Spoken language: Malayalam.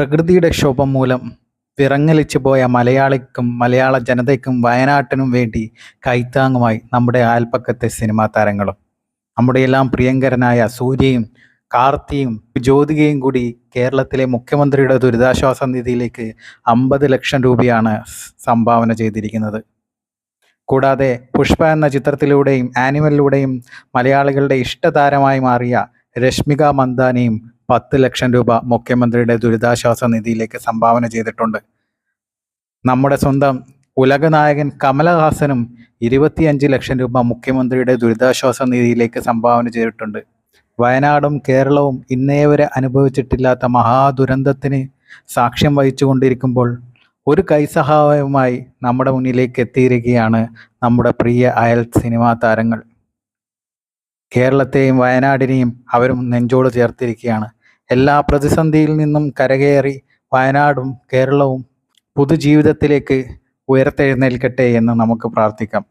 പ്രകൃതിയുടെ ക്ഷോഭം മൂലം വിറങ്ങലിച്ചു പോയ മലയാളിക്കും മലയാള ജനതയ്ക്കും വയനാട്ടിനും വേണ്ടി കൈത്താങ്ങുമായി നമ്മുടെ അയൽപ്പക്കത്തെ സിനിമാ താരങ്ങളും. നമ്മുടെ എല്ലാം പ്രിയങ്കരനായ സൂര്യയും കാർത്തിയും ജ്യോതികയും കൂടി കേരളത്തിലെ മുഖ്യമന്ത്രിയുടെ ദുരിതാശ്വാസ നിധിയിലേക്ക് അമ്പത് ലക്ഷം രൂപയാണ് സംഭാവന ചെയ്തിരിക്കുന്നത്. കൂടാതെ പുഷ്പ എന്ന ചിത്രത്തിലൂടെയും ആനിമലിലൂടെയും മലയാളികളുടെ ഇഷ്ടതാരമായി മാറിയ രശ്മിക മന്ദാനയും പത്ത് ലക്ഷം രൂപ മുഖ്യമന്ത്രിയുടെ ദുരിതാശ്വാസ നിധിയിലേക്ക് സംഭാവന ചെയ്തിട്ടുണ്ട്. നമ്മുടെ സ്വന്തം ഉലകനായകൻ കമലഹാസനും ഇരുപത്തിയഞ്ച് ലക്ഷം രൂപ മുഖ്യമന്ത്രിയുടെ ദുരിതാശ്വാസ നിധിയിലേക്ക് സംഭാവന ചെയ്തിട്ടുണ്ട്. വയനാടും കേരളവും ഇന്നേ വരെ അനുഭവിച്ചിട്ടില്ലാത്ത മഹാദുരന്തത്തിന് സാക്ഷ്യം വഹിച്ചുകൊണ്ടിരിക്കുമ്പോൾ ഒരു കൈസഹായവുമായി നമ്മുടെ മുന്നിലേക്ക് എത്തിയിരിക്കുകയാണ് നമ്മുടെ പ്രിയ അയൽ സിനിമാ താരങ്ങൾ. കേരളത്തെയും വയനാടിനെയും അവരും നെഞ്ചോട് ചേർത്തിരിക്കുകയാണ്. എല്ലാ പ്രതിസന്ധിയിൽ നിന്നും കരകയറി വയനാടും കേരളവും പുതുജീവിതത്തിലേക്ക് ഉയർത്തെഴുന്നേൽക്കട്ടെ എന്ന് നമുക്ക് പ്രാർത്ഥിക്കാം.